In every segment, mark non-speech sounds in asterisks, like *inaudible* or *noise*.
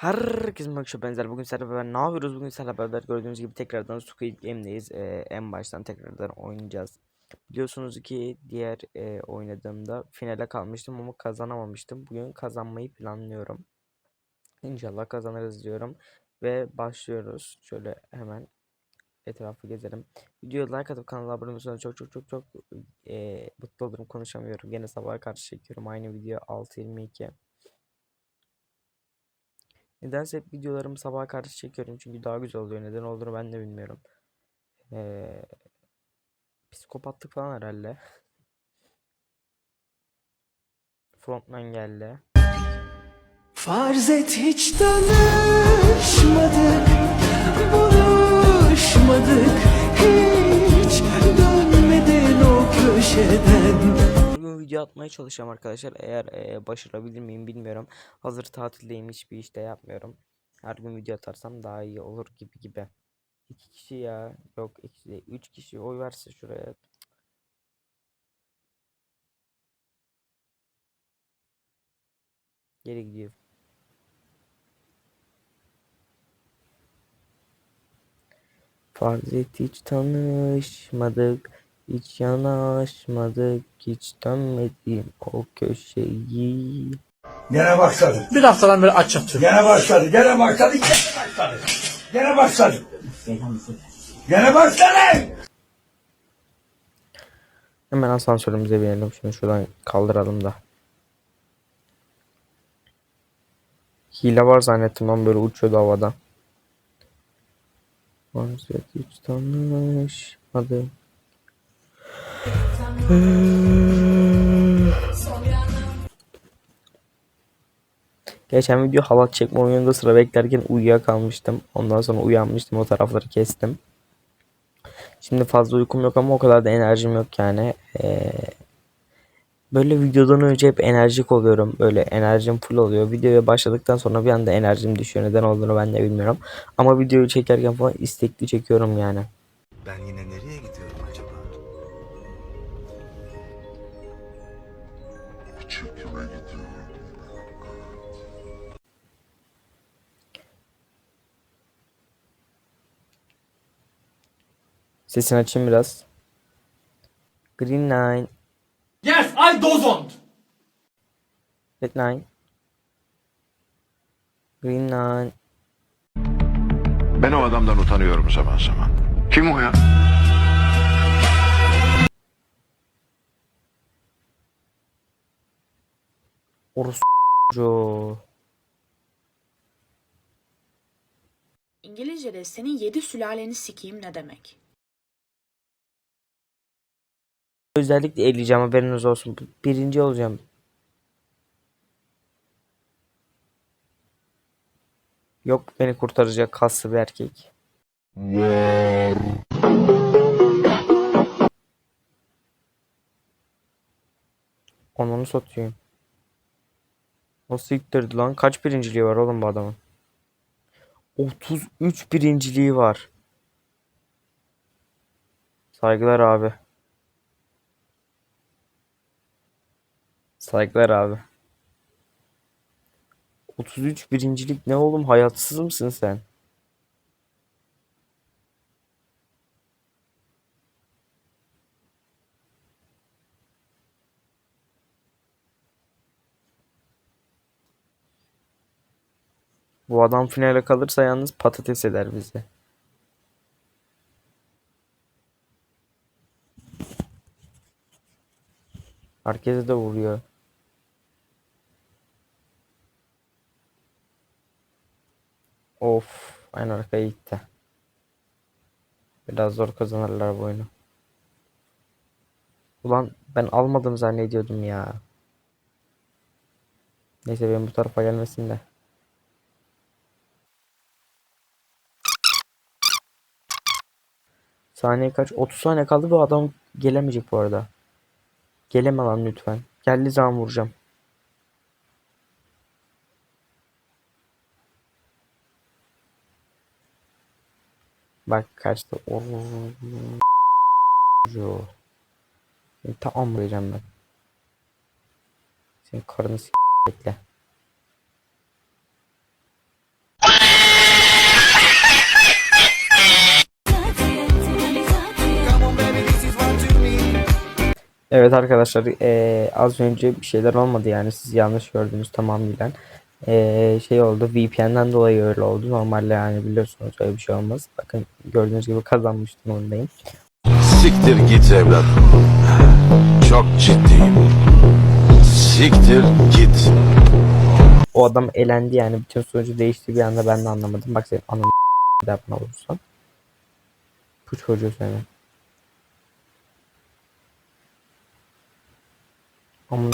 Herkesin bakışı benzer. Bugün sizlerle beraber ne yapıyoruz? Bugün sizlerle beraber gördüğünüz gibi tekrardan Squid Game'deyiz. Ee, en baştan tekrardan oynayacağız. Biliyorsunuz ki diğer e, oynadığımda finale kalmıştım ama kazanamamıştım. Bugün kazanmayı planlıyorum. İnşallah kazanırız diyorum. Ve başlıyoruz. Şöyle hemen etrafı gezelim. Videoya like atıp kanala abone olursanız çok çok çok çok e, mutlu olurum. Konuşamıyorum. Yine sabaha karşı çekiyorum. Aynı video 6.22. Nedense hep videolarımı sabaha karşı çekiyorum çünkü daha güzel oluyor. Neden olduğunu ben de bilmiyorum. Ee, psikopatlık falan herhalde. Frontman geldi. Farz et hiç tanışmadık, buluşmadık, hiç dönmedin o köşeden. Bugün video atmaya çalışacağım arkadaşlar. Eğer e, başarabilir miyim bilmiyorum. Hazır tatildeyim hiçbir işte yapmıyorum. Her gün video atarsam daha iyi olur gibi gibi. İki kişi ya. Yok iki değil. Üç kişi oy verse şuraya. Geri gidiyor. Farz et hiç tanışmadık, hiç yanaşmadık, hiç dönmedim o köşeyi. Gene başladı. Bir haftadan beri aç yatıyorum. Gene başladı. Gene başladı. Gene başladı. Gene başladı. Gene başladı. Hemen asansörümüze binelim. Şunu şuradan kaldıralım da. Hile var zannettim lan böyle uçuyordu havada. Et hiç tanışmadık. Geçen video halat çekme oyununda sıra beklerken uyuyakalmıştım. Ondan sonra uyanmıştım o tarafları kestim. Şimdi fazla uykum yok ama o kadar da enerjim yok yani. Ee, böyle videodan önce hep enerjik oluyorum. Böyle enerjim full oluyor. Videoya başladıktan sonra bir anda enerjim düşüyor. Neden olduğunu ben de bilmiyorum. Ama videoyu çekerken falan istekli çekiyorum yani. Ben yine nereye gidiyorum Sesini açayım biraz. Green Line, Yes, I don't. Red Line. Green Line. Ben o adamdan utanıyorum zaman zaman. Kim o ya? Orospu. İngilizce'de senin yedi sülaleni sikeyim ne demek? Özellikle eleyeceğim haberiniz olsun. Birinci olacağım. Yok beni kurtaracak kaslı bir erkek. Onunu satayım. O siktirdi lan. Kaç birinciliği var oğlum bu adamın? 33 birinciliği var. Saygılar abi. Saygılar abi. 33 birincilik ne oğlum hayatsız mısın sen? Bu adam finale kalırsa yalnız patates eder bizi. Herkese de vuruyor. Of, en arkaya gitti. Biraz zor kazanırlar bu oyunu. Ulan ben almadım zannediyordum ya. Neyse benim bu tarafa gelmesin de. Saniye kaç? 30 saniye kaldı bu adam gelemeyecek bu arada. Geleme lan lütfen. Geldiği zaman vuracağım. Bak kaçtı. Ooo. Seni tam vuracağım ben. Senin karını s- bekle. Evet arkadaşlar eee, az önce bir şeyler olmadı yani siz yanlış gördünüz tamamıyla. Eee, şey oldu VPN'den dolayı öyle oldu. Normalde yani biliyorsunuz öyle bir şey olmaz. Bakın gördüğünüz gibi kazanmıştım ondayım. Siktir git evlat. Çok ciddiyim. Siktir git. O adam elendi yani bütün sonucu değişti bir anda ben de anlamadım. Bak senin ananı der bana olursa. Bu çocuğu seni. Ama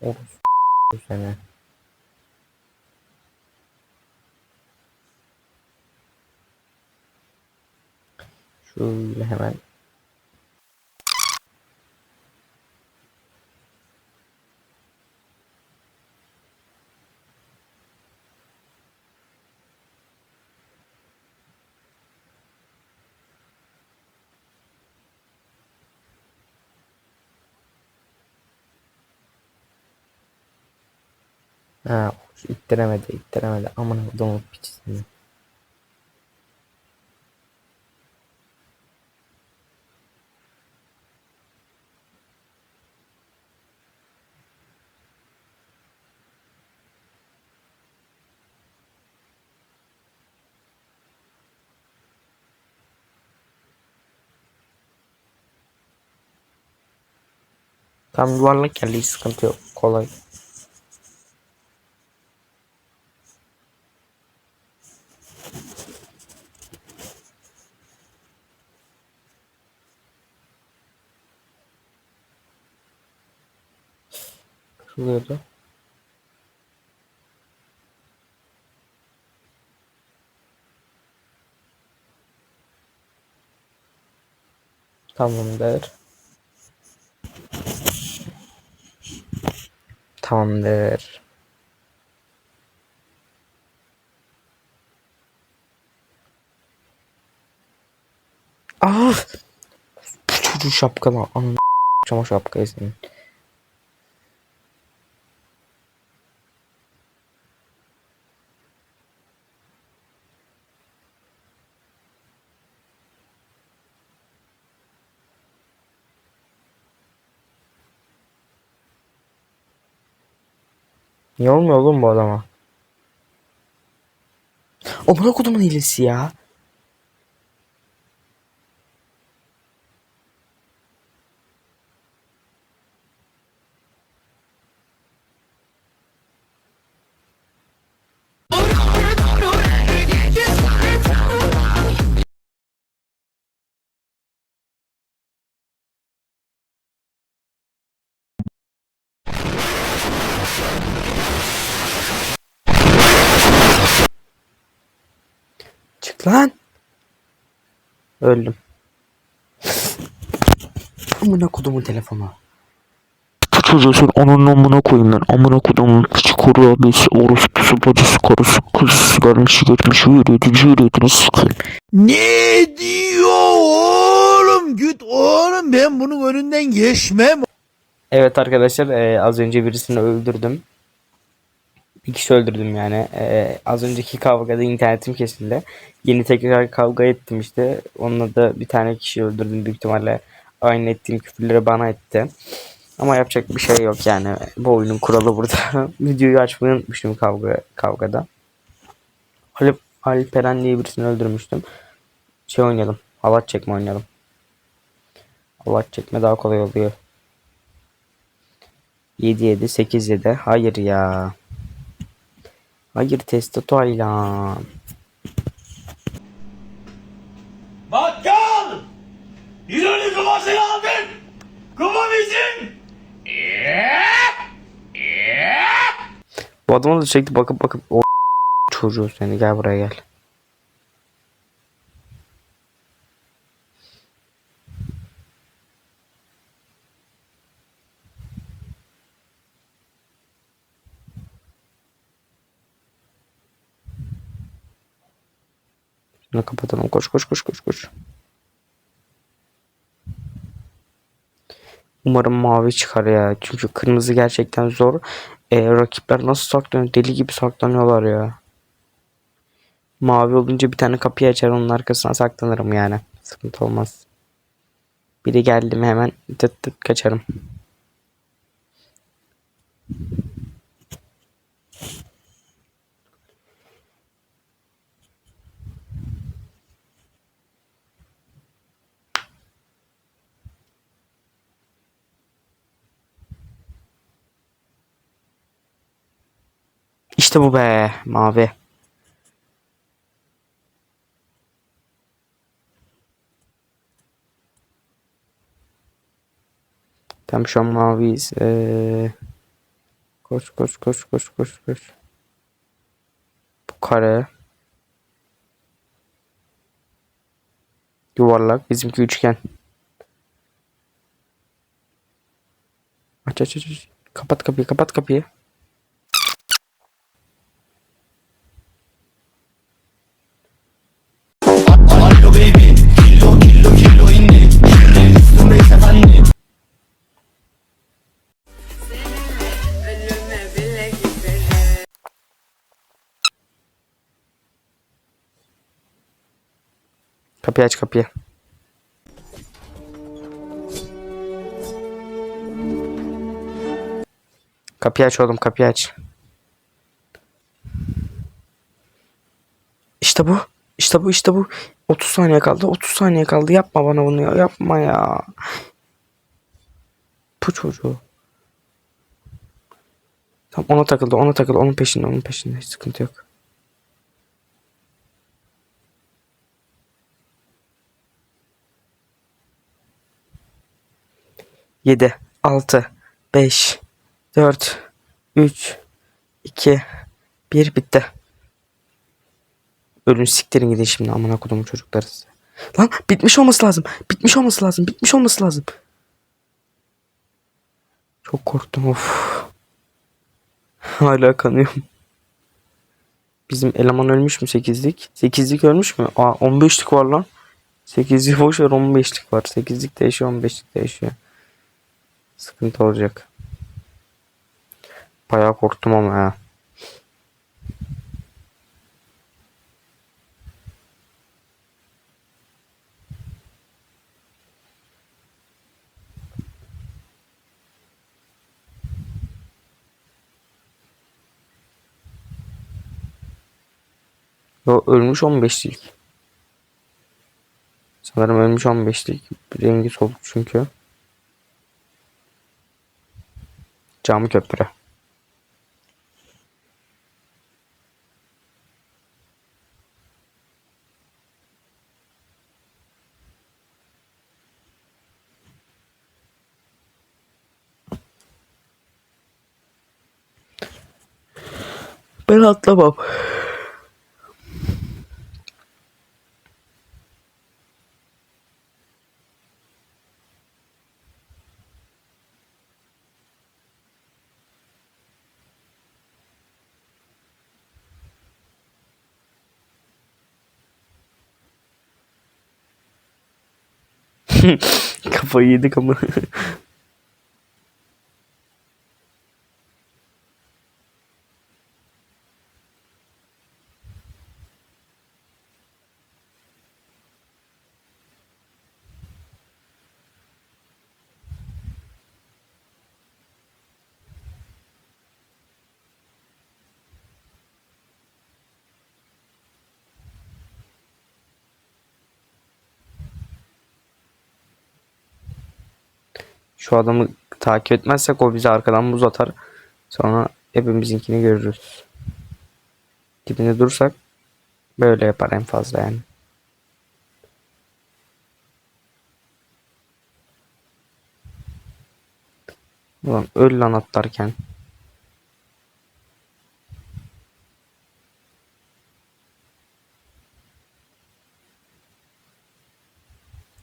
Orospu seni. Şöyle hemen Ha, ittiremedi, ittiremedi. Aman adamı piçsin. Tam yuvarlak geldi sıkıntı yok. Kolay. Kırılıyordu. Tamamdır. Tamamdır. Ah! Bu çocuğu şapkalı. Ananı çama şapkayı senin. Niye olmuyor oğlum bu adama? Amına kodumun hilesi ya. Lan. Öldüm. Amına kodumun telefonu. Bu çocuğu sen ananın amına koyayım ben. Amına kodumun piçi koru abisi, orospusu, bacısı, karısı, kızı, gelmiş, geçmiş, yürüydü, yürüydü, sikeyim. Ne diyor oğlum? Git oğlum ben bunun önünden geçmem. Evet arkadaşlar eee, az önce birisini öldürdüm. Bir kişi öldürdüm yani. Eee, az önceki kavgada internetim kesildi. Yeni tekrar kavga ettim işte. Onunla da bir tane kişi öldürdüm büyük ihtimalle. Aynı ettiğim küfürleri bana etti. Ama yapacak bir şey yok yani. Bu oyunun kuralı burada. *laughs* Videoyu açmayı unutmuştum kavga kavgada. Alp, Alperen diye birisini öldürmüştüm. Şey oynayalım. Halat çekme oynayalım. Halat çekme daha kolay oluyor. 7 7 8 7. Hayır ya. Hayır testosterone. Bakkal! İran'ın kafasını aldın! Kafa bizim! Bu adama da sürekli bakıp bakıp o çocuğu seni gel buraya gel. Şunu kapatalım koş koş koş koş koş. Umarım mavi çıkar ya. Çünkü kırmızı gerçekten zor. Ee, rakipler nasıl saklanıyor? Deli gibi saklanıyorlar ya. Mavi olunca bir tane kapıyı açar onun arkasına saklanırım yani. Sıkıntı olmaz. Biri geldi mi hemen tıt tıt kaçarım. İşte bu be mavi. Tam şu an maviyiz. Ee, koş koş koş koş koş koş. Bu kare. Yuvarlak. Bizimki üçgen. Aç aç aç. Kapat kapıyı kapat kapıyı. Kapıyı aç kapıyı. Kapıyı aç oğlum kapıyı aç. İşte bu. İşte bu işte bu. 30 saniye kaldı. 30 saniye kaldı. Yapma bana bunu ya. Yapma ya. Bu çocuğu. Tamam ona takıldı. Ona takıldı. Onun peşinde. Onun peşinde. Hiç sıkıntı yok. Yedi, altı, beş, dört, üç, iki, bir bitti. Ölün siktirin gidin şimdi amına kodumun çocukları size. Lan bitmiş olması lazım. Bitmiş olması lazım. Bitmiş olması lazım. Çok korktum of. Hala kanıyorum. Bizim eleman ölmüş mü 8'lik? 8'lik ölmüş mü? Aa 15'lik var lan. 8'lik boş ver 15'lik var. 8'lik de yaşıyor 15'lik de yaşıyor. Sıkıntı olacak. Bayağı korktum ama ya. Yo ölmüş 15'lik. Sanırım ölmüş 15'lik. Rengi soluk çünkü. Cam köprü. Ben atlamam. *laughs* Kafayı yedik ama. Şu adamı takip etmezsek o bizi arkadan buz atar. Sonra hepimizinkini görürüz. Dibinde durursak böyle yapar en fazla yani. Ulan öl lan atlarken.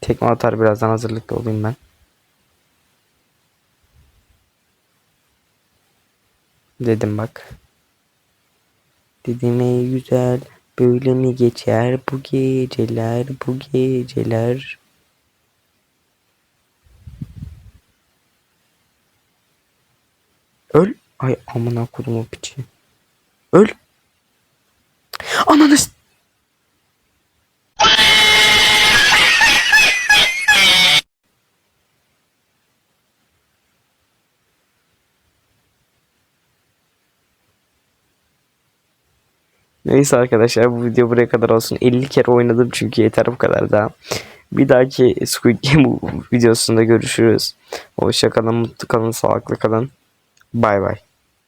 Tekme atar birazdan hazırlıklı olayım ben. Dedim bak. Dedim ey güzel böyle mi geçer bu geceler bu geceler. Öl. Ay amına kodumu piçi. Öl. Ananı Neyse arkadaşlar bu video buraya kadar olsun. 50 kere oynadım çünkü yeter bu kadar daha. Bir dahaki Squid Game *laughs* videosunda görüşürüz. Hoşça kalın, mutlu kalın, sağlıklı kalın. Bay bay.